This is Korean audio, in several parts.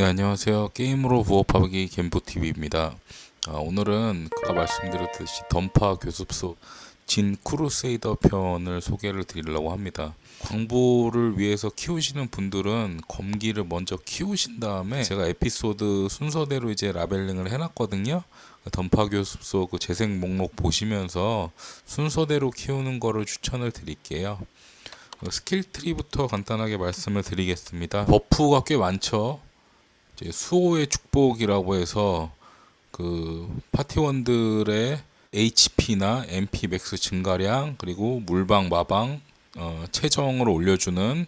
네, 안녕하세요. 게임으로 부업하기 겜보TV입니다. 아, 오늘은 아까 말씀드렸듯이 던파 교습소 진 크루세이더 편을 소개를 드리려고 합니다. 광부를 위해서 키우시는 분들은 검기를 먼저 키우신 다음에 제가 에피소드 순서대로 이제 라벨링을 해놨거든요. 던파 교습소 그 재생 목록 보시면서 순서대로 키우는 거를 추천을 드릴게요. 그 스킬 트리부터 간단하게 말씀을 드리겠습니다. 버프가 꽤 많죠. 수호의 축복이라고 해서 그 파티원들의 HP나 MP 맥스 증가량 그리고 물방 마방 어, 체정을 올려주는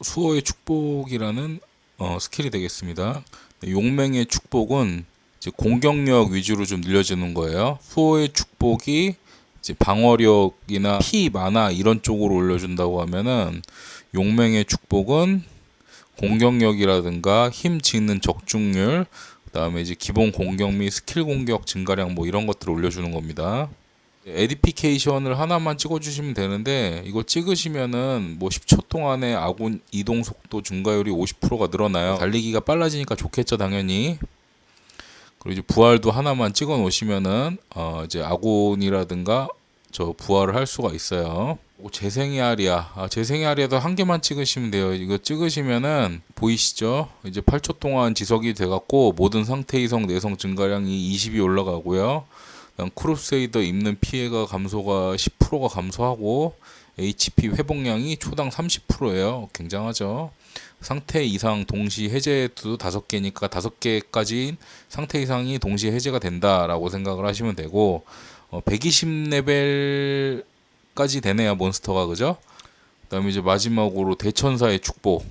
수호의 축복이라는 어, 스킬이 되겠습니다. 용맹의 축복은 공격력 위주로 좀 늘려주는 거예요. 수호의 축복이 방어력이나 피 만화 이런 쪽으로 올려준다고 하면은 용맹의 축복은 공격력이라든가 힘 짓는 적중률 그 다음에 이제 기본 공격 및 스킬 공격 증가량 뭐 이런 것들을 올려주는 겁니다. 에디피케이션을 하나만 찍어주시면 되는데 이거 찍으시면은 뭐 10초 동안에 아군 이동 속도 증가율이 50%가 늘어나요. 달리기가 빨라지니까 좋겠죠 당연히. 그리고 이제 부활도 하나만 찍어 놓으시면은 어 이제 아군이라든가 저 부활을 할 수가 있어요. 오, 재생의 아리아. 아, 재생의 아리아도 한 개만 찍으시면 돼요. 이거 찍으시면은 보이시죠? 이제 8초 동안 지속이 돼갖고 모든 상태 이성 내성 증가량이 20이 올라가고요. 크루세이더 입는 피해가 감소가 10%가 감소하고 HP 회복량이 초당 30%예요. 굉장하죠. 상태 이상 동시 해제도 다섯 개니까 다섯 개까지 상태 이상이 동시 해제가 된다라고 생각을 하시면 되고 어, 120레벨까지 되네요 몬스터가 그죠? 그다음에 이제 마지막으로 대천사의 축복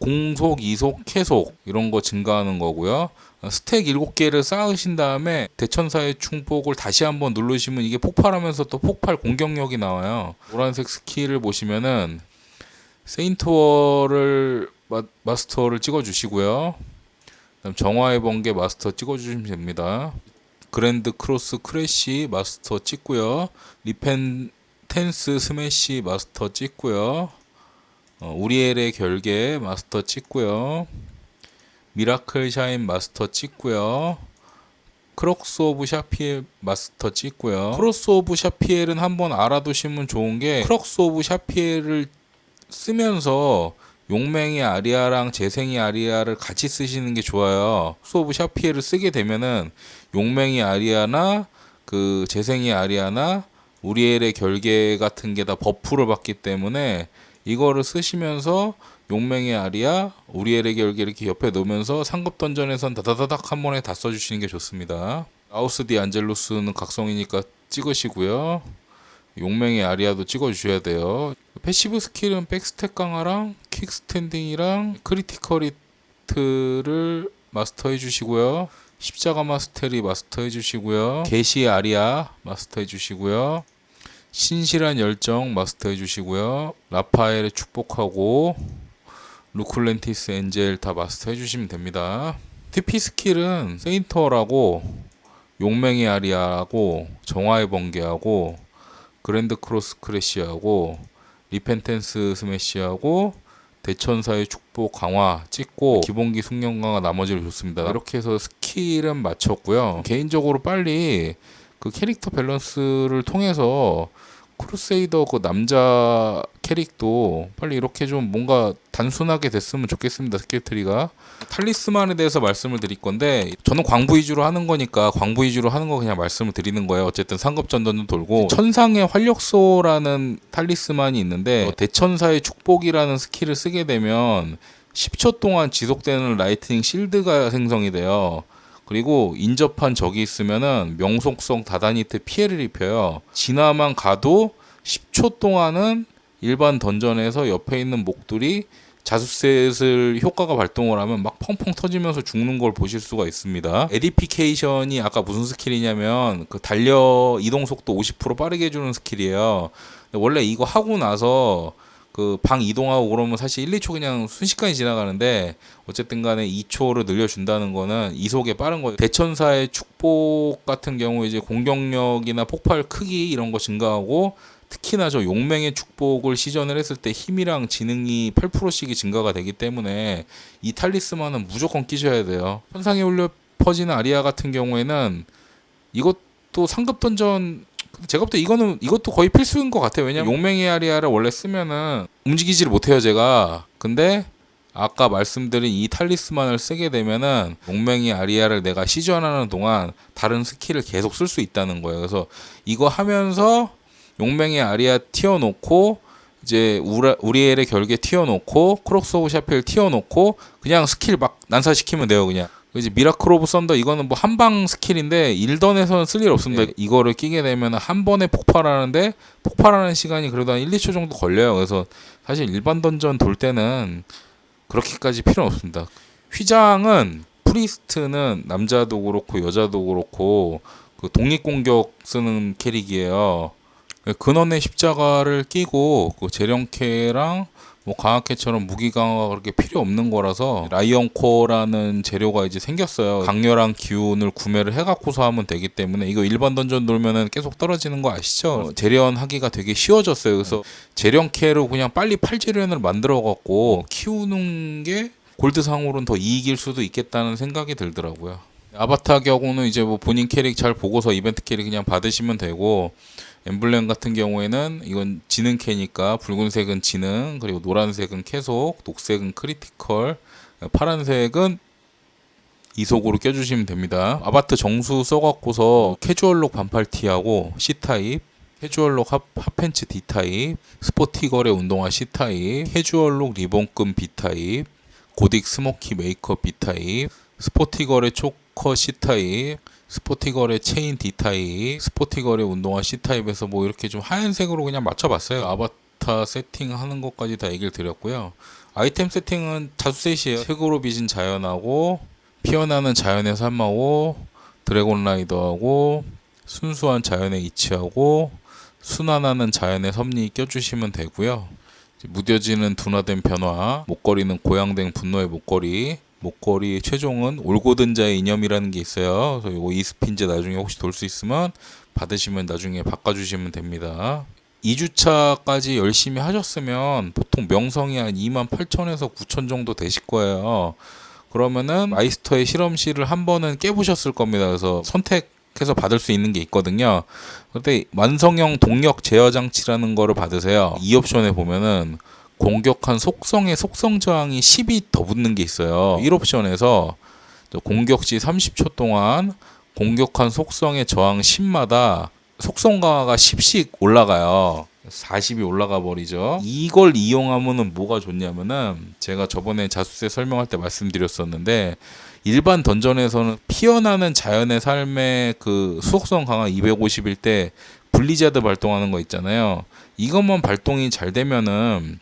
공속, 이속, 계속 이런 거 증가하는 거고요. 어, 스택 7개를 쌓으신 다음에 대천사의 축복을 다시 한번 누르시면 이게 폭발하면서 또 폭발 공격력이 나와요. 노란색 스킬을 보시면은 세인트워를 마, 마스터를 찍어 주시고요. 그다음 정화의 번개 마스터 찍어 주시면 됩니다. 그랜드 크로스 크래쉬 마스터 찍고요. 리펜텐스 스매시 마스터 찍고요. 어, 우리엘의 결계 마스터 찍고요. 미라클 샤인 마스터 찍고요. 크록스 오브 샤피엘 마스터 찍고요. 크로스 오브 샤피엘은 한번 알아두시면 좋은 게 크록스 오브 샤피엘을 쓰면서 용맹의 아리아랑 재생의 아리아를 같이 쓰시는 게 좋아요. 오브 샤피엘을 쓰게 되면은 용맹의 아리아나 그 재생의 아리아나 우리엘의 결계 같은 게 다 버프를 받기 때문에 이거를 쓰시면서 용맹의 아리아, 우리엘의 결계 이렇게 옆에 놓으면서 상급 던전에선 다다다닥 한 번에 다 써주시는 게 좋습니다. 아우스 디 안젤로스는 각성이니까 찍으시고요. 용맹의 아리아도 찍어주셔야 돼요. 패시브 스킬은 백스택 강화랑 킥스탠딩이랑 크리티컬 히트를 마스터해 주시고요. 십자가 마스터리 마스터해 주시고요. 게시 아리아 마스터해 주시고요. 신실한 열정 마스터해 주시고요. 라파엘의 축복하고 루클렌티스 엔젤 다 마스터해 주시면 됩니다. TP 스킬은 세인터라고 용맹의 아리아하고 정화의 번개하고 그랜드 크로스 크래시하고 리펜텐스 스매시하고 대천사의 축복 강화 찍고 기본기 숙련 강화 나머지를 줬습니다. 이렇게 해서 스킬은 마쳤고요. 개인적으로 빨리 그 캐릭터 밸런스를 통해서 크루세이더 그 남자 캐릭도 빨리 이렇게 좀 뭔가 단순하게 됐으면 좋겠습니다. 스킬트리가 탈리스만에 대해서 말씀을 드릴 건데 저는 광부 위주로 하는 거니까 광부 위주로 하는 거 그냥 말씀을 드리는 거예요. 어쨌든 상급 전전도 돌고 천상의 활력소라는 탈리스만이 있는데 어, 대천사의 축복이라는 스킬을 쓰게 되면 10초 동안 지속되는 라이트닝 실드가 생성이 돼요. 그리고 인접한 적이 있으면은 명속성 다다니트 피해를 입혀요. 진화만 가도 10초 동안은 일반 던전에서 옆에 있는 목들이 자수셋을 효과가 발동을 하면 막 펑펑 터지면서 죽는 걸 보실 수가 있습니다. 에디피케이션이 아까 무슨 스킬이냐면 그 달려 이동 속도 50% 빠르게 해주는 스킬이에요. 원래 이거 하고 나서 그 방 이동하고 그러면 사실 1, 2초 그냥 순식간에 지나가는데 어쨌든 간에 2초를 늘려준다는 거는 이속에 빠른 거예요. 대천사의 축복 같은 경우 이제 공격력이나 폭발 크기 이런 거 증가하고 특히나 저 용맹의 축복을 시전을 했을 때 힘이랑 지능이 8%씩이 증가가 되기 때문에 이 탈리스만은 무조건 끼셔야 돼요. 천상에 올려 퍼지는 아리아 같은 경우에는 이것도 상급 던전 제가 볼때 이거는 이것도 거의 필수인 것 같아요. 왜냐면 용맹의 아리아를 원래 쓰면은 움직이지를 못해요, 제가. 근데 아까 말씀드린 이 탈리스만을 쓰게 되면은 용맹의 아리아를 내가 시전하는 동안 다른 스킬을 계속 쓸 수 있다는 거예요. 그래서 이거 하면서 용맹의 아리아 튀어놓고 이제 우라, 우리엘의 결계 튀어놓고 크록스 오브 샤펠 튀어놓고 그냥 스킬 막 난사시키면 돼요 그냥 이제 미라클 오브 썬더 이거는 뭐 한방 스킬인데 일던에서는 쓸 일 없습니다. 이거를 끼게 되면 한 번에 폭발하는데 폭발하는 시간이 그래도 한 1, 2초 정도 걸려요. 그래서 사실 일반 던전 돌 때는 그렇게까지 필요 없습니다. 휘장은 프리스트는 남자도 그렇고 여자도 그렇고 그 독립 공격 쓰는 캐릭이에요. 근원의 십자가를 끼고 그 재령캐랑 뭐 강화캐처럼 무기 강화가 그렇게 필요 없는 거라서 라이언코어라는 재료가 이제 생겼어요. 강렬한 기운을 구매를 해갖고서 하면 되기 때문에 이거 일반 던전 놀면은 계속 떨어지는 거 아시죠? 재련 하기가 되게 쉬워졌어요. 그래서 재련캐로 그냥 빨리 팔재련을 만들어갖고 키우는 게 골드상으로는 더 이익일 수도 있겠다는 생각이 들더라고요. 아바타 경우는 이제 뭐 본인 캐릭 잘 보고서 이벤트 캐릭 그냥 받으시면 되고 엠블렘 같은 경우에는 이건 지능 캐니까 붉은색은 지능 그리고 노란색은 계속 녹색은 크리티컬 파란색은 이속으로 껴주시면 됩니다. 아바트 정수 써갖고서 캐주얼록 반팔티하고 C타입 캐주얼록 하, 핫팬츠 D타입 스포티걸의 운동화 C타입 캐주얼록 리본금 B타입 고딕 스모키 메이크업 B타입 스포티걸의 초커 C타입 스포티걸의 체인 D타입 스포티걸의 운동화 C타입에서 뭐 이렇게 좀 하얀색으로 그냥 맞춰봤어요. 아바타 세팅하는 것까지 다 얘기를 드렸고요. 아이템 세팅은 자수셋이에요. 색으로 빚은 자연하고 피어나는 자연의 삶하고 드래곤 라이더하고 순수한 자연의 이치하고 순환하는 자연의 섭리 껴주시면 되고요. 무뎌지는 둔화된 변화 목걸이는 고양된 분노의 목걸이 목걸이 최종은 올고든 자의 이념이라는 게 있어요. 그래서 이거 이스핀제 나중에 혹시 돌 수 있으면 받으시면 나중에 바꿔주시면 됩니다. 2주차까지 열심히 하셨으면 보통 명성이 한 2만 8천에서 9천 정도 되실 거예요. 그러면은 마이스터의 실험실을 한 번은 깨보셨을 겁니다. 그래서 선택해서 받을 수 있는 게 있거든요. 그런데 완성형 동력 제어 장치라는 거를 받으세요. 이 옵션에 보면은 공격한 속성의 속성 저항이 10이 더 붙는 게 있어요. 1옵션에서 공격 시 30초 동안 공격한 속성의 저항 10마다 속성 강화가 10씩 올라가요. 40이 올라가 버리죠. 이걸 이용하면은 뭐가 좋냐면은 제가 저번에 자수세 설명할 때 말씀드렸었는데 일반 던전에서는 피어나는 자연의 삶의 그 수속성 강화 250일 때 블리자드 발동하는 거 있잖아요. 이것만 발동이 잘 되면은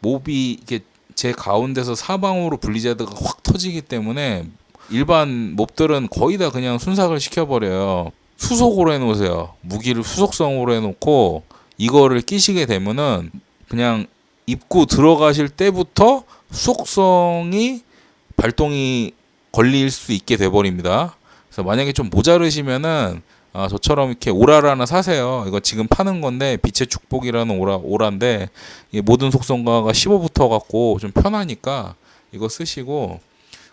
몹이 이게 제 가운데서 사방으로 블리자드가 확 터지기 때문에 일반 몹들은 거의 다 그냥 순삭을 시켜버려요. 수속으로 해놓으세요. 무기를 수속성으로 해놓고 이거를 끼시게 되면은 그냥 입구 들어가실 때부터 수속성이 발동이 걸릴 수 있게 돼버립니다. 그래서 만약에 좀 모자르시면은 아, 저처럼 이렇게 오라를 하나 사세요. 이거 지금 파는 건데 빛의 축복이라는 오라 오라인데 이 모든 속성가가 15부터 갖고 좀 편하니까 이거 쓰시고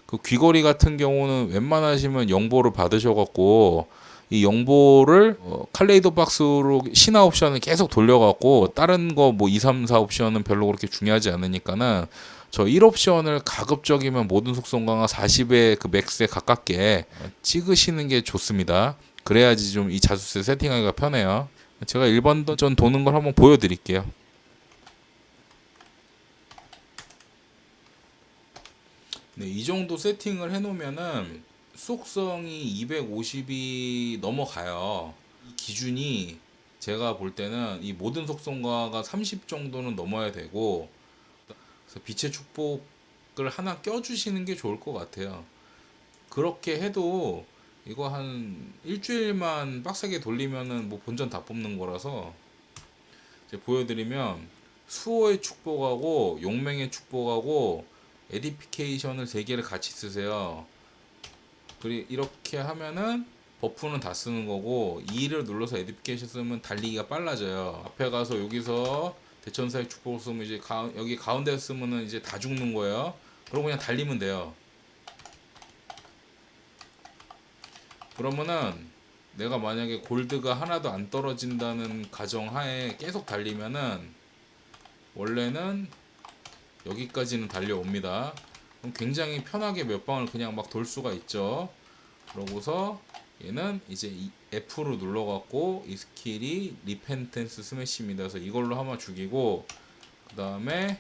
그 귀걸이 같은 경우는 웬만하시면 영보를 받으셔 갖고 이 영보를 어, 칼레이더 박스로 신화 옵션을 계속 돌려 갖고 다른 거 뭐 2, 3, 4 옵션은 별로 그렇게 중요하지 않으니까는 저 1옵션을 가급적이면 모든 속성 강화 40의 그 맥스에 가깝게 찍으시는 게 좋습니다. 그래야지 좀 이 자수세 세팅하기가 편해요. 제가 1번 던전 도는 걸 한번 보여드릴게요. 네, 이 정도 세팅을 해놓으면은 속성이 250이 넘어가요. 이 기준이 제가 볼 때는 이 모든 속성가가 30 정도는 넘어야 되고 그래서 빛의 축복을 하나 껴주시는 게 좋을 것 같아요. 그렇게 해도 이거 한 일주일만 빡세게 돌리면은 뭐 본전 다 뽑는 거라서 이제 보여드리면 수호의 축복하고 용맹의 축복하고 에디피케이션을 세 개를 같이 쓰세요. 그리 이렇게 하면은 버프는 다 쓰는 거고 2를 눌러서 에듀케이션 쓰면 달리기가 빨라져요. 앞에 가서 여기서 대천사의 축복을 쓰면 이제 가, 여기 가운데 쓰면은 이제 다 죽는 거예요. 그럼 그냥 달리면 돼요. 그러면은 내가 만약에 골드가 하나도 안 떨어진다는 가정하에 계속 달리면은 원래는 여기까지는 달려옵니다. 그럼 굉장히 편하게 몇 방을 그냥 막 돌 수가 있죠. 그러고서 얘는 이제 이 F로 눌러갖고 이 스킬이 리펜텐스 스매시입니다. 그래서 이걸로 한번 죽이고 그 다음에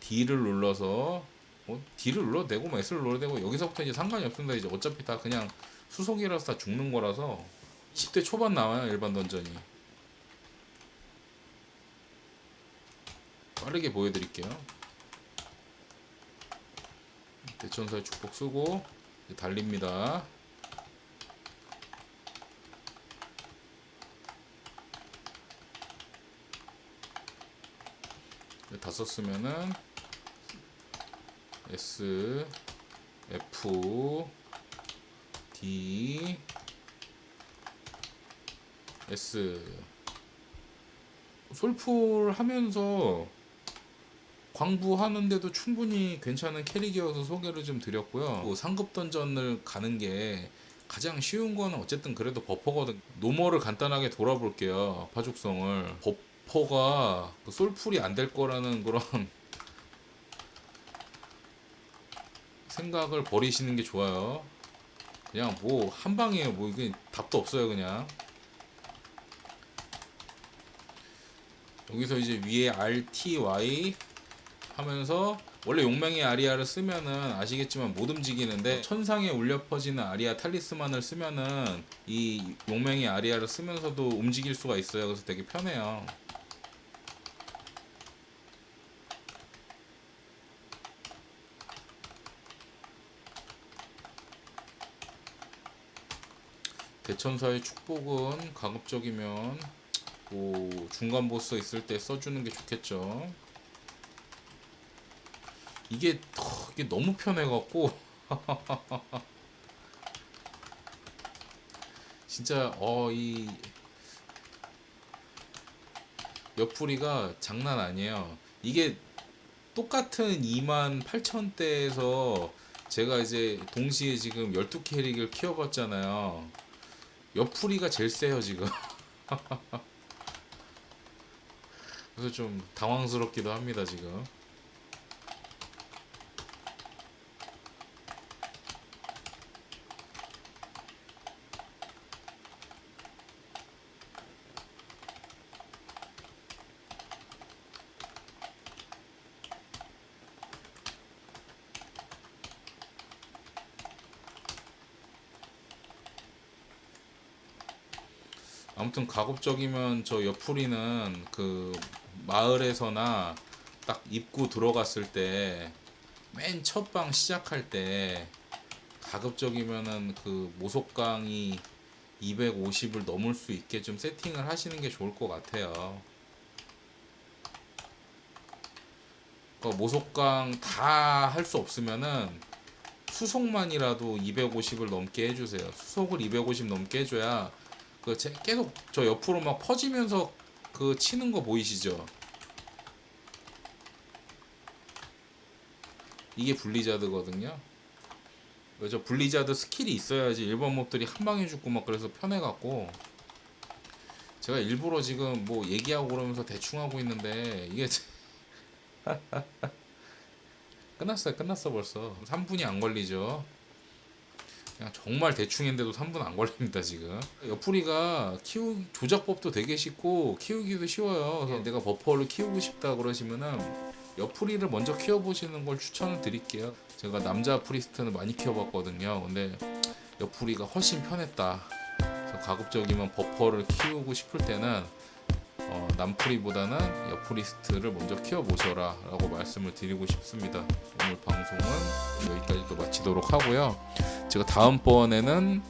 D를 눌러서 어, D를 눌러도 되고 뭐 S를 눌러도 되고 여기서부터 이제 상관이 없습니다. 이제 어차피 다 그냥 수속이라서 다 죽는 거라서 10대 초반 나와요 일반 던전이. 빠르게 보여드릴게요. 대천사의 축복 쓰고 달립니다. 다 썼으면은 S F D S 솔풀 하면서 광부하는데도 충분히 괜찮은 캐릭이어서 소개를 좀 드렸고요. 뭐 상급 던전을 가는 게 가장 쉬운 거는 어쨌든 그래도 버퍼거든. 노멀을 간단하게 돌아볼게요. 파죽성을 버퍼가 그 솔풀이 안 될 거라는 그런 생각을 버리시는 게 좋아요. 그냥 뭐 한 방이에요. 뭐 이게 답도 없어요. 그냥 여기서 이제 위에 R T Y 하면서 원래 용맹의 아리아를 쓰면은 아시겠지만 못 움직이는데 천상에 울려 퍼지는 아리아 탈리스만을 쓰면은 이 용맹의 아리아를 쓰면서도 움직일 수가 있어요. 그래서 되게 편해요. 대천사의 축복은 가급적이면 뭐 중간 보스 있을 때 써주는 게 좋겠죠. 이게, 더- 이게 너무 편해갖고 진짜 어 이 옆구리가 장난 아니에요. 이게 똑같은 2만 8천대에서 제가 이제 동시에 지금 12캐릭을 키워봤잖아요. 옆구리가 제일 세요 지금. 그래서 좀 당황스럽기도 합니다 지금. 아무튼 가급적이면 저 옆구리는 그 마을에서나 딱 입구 들어갔을 때 맨 첫 방 시작할 때 가급적이면은 그 모속강이 250을 넘을 수 있게 좀 세팅을 하시는 게 좋을 것 같아요. 그 모속강 다 할 수 없으면은 수속만이라도 250을 넘게 해주세요. 수속을 250 넘게 해줘야 그 제- 계속 저 옆으로 막 퍼지면서 그 치는 거 보이시죠? 이게 블리자드거든요. 저 블리자드 스킬이 있어야지 일반 몹들이 한 방에 죽고 막 그래서 편해갖고 제가 일부러 지금 뭐 얘기하고 그러면서 대충 하고 있는데 이게 끝났어요 끝났어 벌써 3분이 안 걸리죠 그냥 정말 대충인데도 3분 안 걸립니다 지금. 옆구리가 키우 조작법도 되게 쉽고 키우기도 쉬워요. 그래서 내가 버퍼를 키우고 싶다 그러시면은 옆구리를 먼저 키워보시는 걸 추천을 드릴게요. 제가 남자 프리스트는 많이 키워봤거든요. 근데 옆구리가 훨씬 편했다. 가급적이면 버퍼를 키우고 싶을 때는 어, 남프리보다는 옆프리스트를 먼저 키워보셔라 라고 말씀을 드리고 싶습니다 오늘 방송은 여기까지 또 마치도록 하고요 제가 다음번에는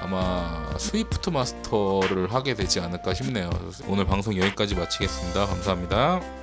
아마 스위프트 마스터를 하게 되지 않을까 싶네요. 오늘 방송 여기까지 마치겠습니다. 감사합니다.